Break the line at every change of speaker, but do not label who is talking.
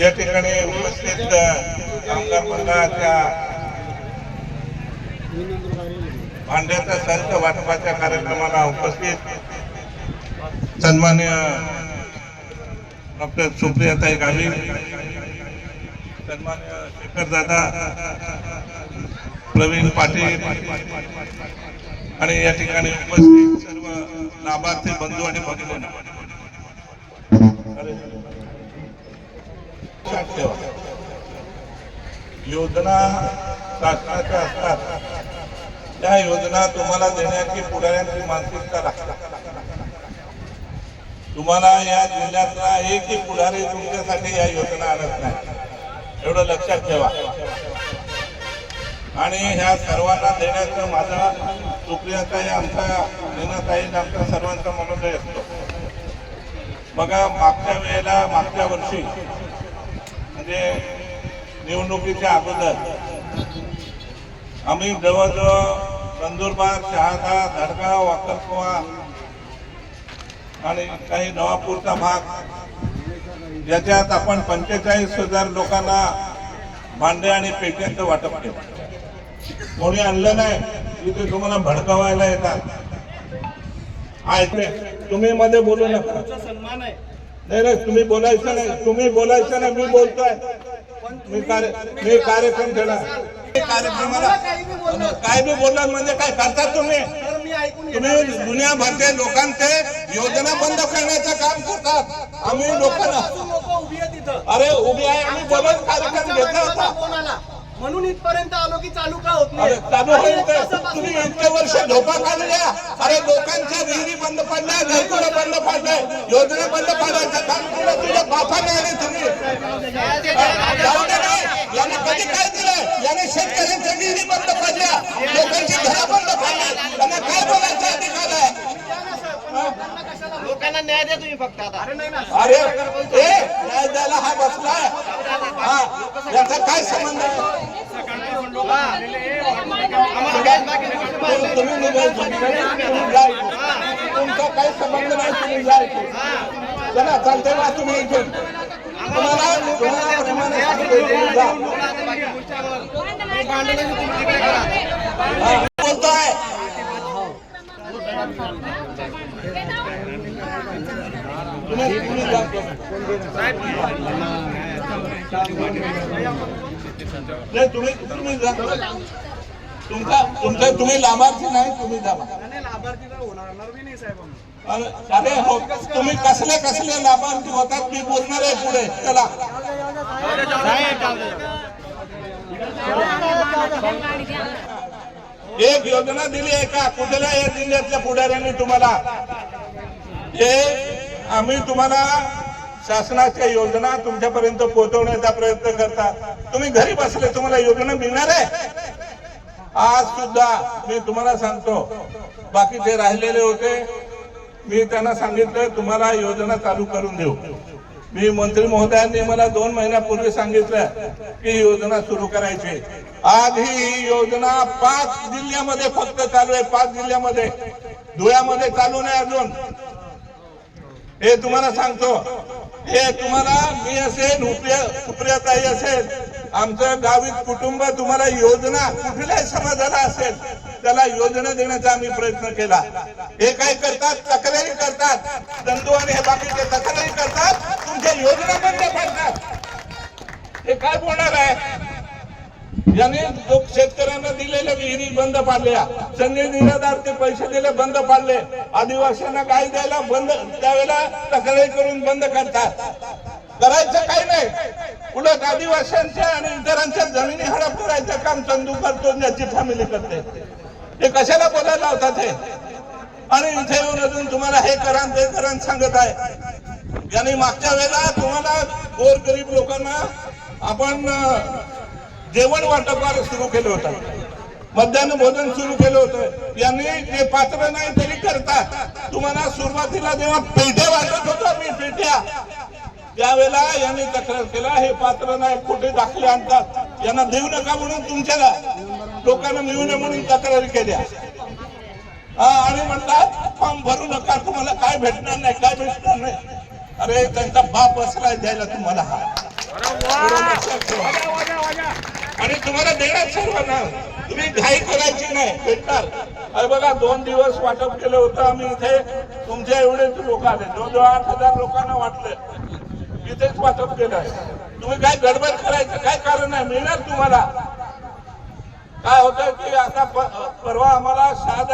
या ठिकाणी उपस्थित कामगार मंडळाच्या भांड्याचा संत वाटपाच्या कार्यक्रमाला उपस्थित सन्मान्य डॉक्टर सुप्रियाताई गावी सन्मान्य शेखरदादा प्रवीण पाटील आणि या ठिकाणी उपस्थित सर्व लाभार्थी बंधू आणि भगिनी. लक्षात ठेवा. योजना शासनाच्या असतात. त्या योजना तुम्हाला देण्याची पुढाऱ्यांची मानसिकता लागते. तुम्हाला या जिल्ह्यातला एकही पुढारी तुमच्यासाठी या योजना आणत नाही. एवढं लक्षात ठेवा. आणि ह्या सर्वांना देण्याचं माझा सुप्रियाताई आमचा नीनाताई आमचा सर्वांचा मनोदय असतो. बघा मागच्या वेळेला मागच्या वर्षी म्हणजे निवडणुकीच्या अगोदर. आम्ही जवळजवळ नंदुरबार शहादा धडगाव वाकरकुवा आणि काही नवापूरचा भाग ज्याच्यात आपण पंचेचाळीस हजार लोकांना भांडे आणि पेट्यांचं वाटप केलं. कोणी आणलं नाही इथे तुम्हाला भडकवायला येतात. ऐकले? तुम्ही मध्ये बोलू नका.
सन्मान आहे.
नाही नाही तुम्ही बोलायचं नाही. तुम्ही बोलायचं नाही मी बोलतोय. मी कार्य मी कार्यक्रम केला मी कार्यक्रमाला काय बी बोललात म्हणजे काय करतात तुम्ही?
तर मी ऐकून
तुम्ही. दुनियाभरचे लोकांचे योजना बंद करण्याचं काम करतात. आम्ही लोकांना अरे उभी आहे. आम्ही बोलत कार्यक्रम घेतला होता.
म्हणून इथपर्यंत आलो की चालू होत नाही
तुम्ही इतके वर्ष झोपा काढल्या. अरे लोकांच्या विहिरी बंद पडल्या घरकुलं बंद पडलंय योजना बंद पडायचं काम केलं तुझ्या बापाने आणि तुम्ही? याने कधी काय दिलं? याने शेतकऱ्यांच्या विहिरी बंद पडल्या लोकांची घरं बंद पडली. त्यांना काय बोलायचा अधिकार आहे?
लोकांना न्याय द्या तुम्ही फक्त आता.
अरे नाही ना.
अरे ए न्याय द्यायला हा बसलाय. हा याचा काय संबंध आहे
आम्हाला गॅस बाकी नाही.
तुम्ही- निघायचं तुम्ही जा. तुमचा काही संबंध नाही तुम्ही चला ना तुम्ही इथून तुम्हाला तुम्ही
तुम्ही
बोलतोय नाही तुम्ही तुम्ही जा. तुमचा तुमचा तुम्ही लाभार्थी नाही तुम्ही अरे हो तुम्ही कसले कसले लाभार्थी होतात? मी बोलणार आहे पुढे. चला. एक योजना दिली आहे का? कुठल्या या जिल्ह्यातल्या पुढाऱ्यांनी तुम्हाला? हे आम्ही तुम्हाला शासनाच्या योजना तुमच्यापर्यंत पोहोचवण्याचा प्रयत्न करता. तुम्ही घरी बसले तुम्हाला योजना मिळणार आहे? आज सुद्धा मी तुम्हाला सांगतो बाकीचे राहिलेले होते मी त्यांना सांगितलं तुम्हाला योजना चालू करून देऊ. मी मंत्री महोदयांनी मला दोन महिन्यापूर्वी सांगितलं की ही योजना सुरू करायची. आज ही योजना पाच जिल्ह्यामध्ये फक्त चालू आहे पाच जिल्ह्यामध्ये. धुळ्यामध्ये चालू नाही अजून. हे तुम्हाला सांगतो हे तुम्हाला मी असेल सुप्रियाताई असेल आमचं गावी कुटुंब तुम्हाला योजना कुठल्याही समाजाला असेल त्याला योजना देण्याचा आम्ही प्रयत्न केला. हे काय करतात? तक्रारी करतात. दंडू आणि हे बाकीचे तक्रारी करतात. तुमच्या योजना बंद पडतात. हे काय बोलणार आहे? याने लोक शेतकऱ्यांना दिलेल्या विहिरी बंद पाडल्या. संजय निराधारचे पैसे दिले बंद पाडले. आदिवासींना काय द्यायला बंद त्यावेळेला तक्रारी करून बंद करतात. करायचं काही नाही. उलट आदिवासींच्या आणि इतरांच्या जमिनी हडप करायचं काम चंदू करतो ज्याची फॅमिली करते. ते कशाला बोलायला लावतात हे? आणि इथे येऊन अजून तुम्हाला हे करा ते करा सांगत आहे. यांनी मागच्या वेळेला तुम्हाला गोरगरीब लोकांना आपण जेवण वाटप सुरू केलं होतं. मध्यान्ह भोजन सुरू केलं होतं. यांनी जे पात्र नाही तरी करतात. तुम्हाला सुरुवातीला जेव्हा पेढे वाटत होतो मी पेट्या त्यावेळेला यांनी तक्रार केला हे पात्र नाही कुठे दाखले आणतात. यांना देऊ नका म्हणून तुमच्याला लोकांना मिळू नये म्हणून तक्रारी केल्या. हा आणि म्हणतात फॉर्म भरू नका तुम्हाला काय भेटणार नाही काय भेटणार नाही. अरे त्यांचा बाप असलाय द्यायला तुम्हाला हा. आणि तुम्हाला देणार सर्वांना. तुम्ही घाई करायची नाही भेटणार. अरे बघा दोन दिवस वाटप केलं होतं आम्ही इथे. तुमच्या एवढेच लोक आले. जवळजवळ आठ हजार लोकांना वाटले. इथेच वाटप केलं आहे. तुम्ही काय गडबड करायचं? काय कारण आहे? मिळणार तुम्हाला. काय होतं की आता परवा आम्हाला सहा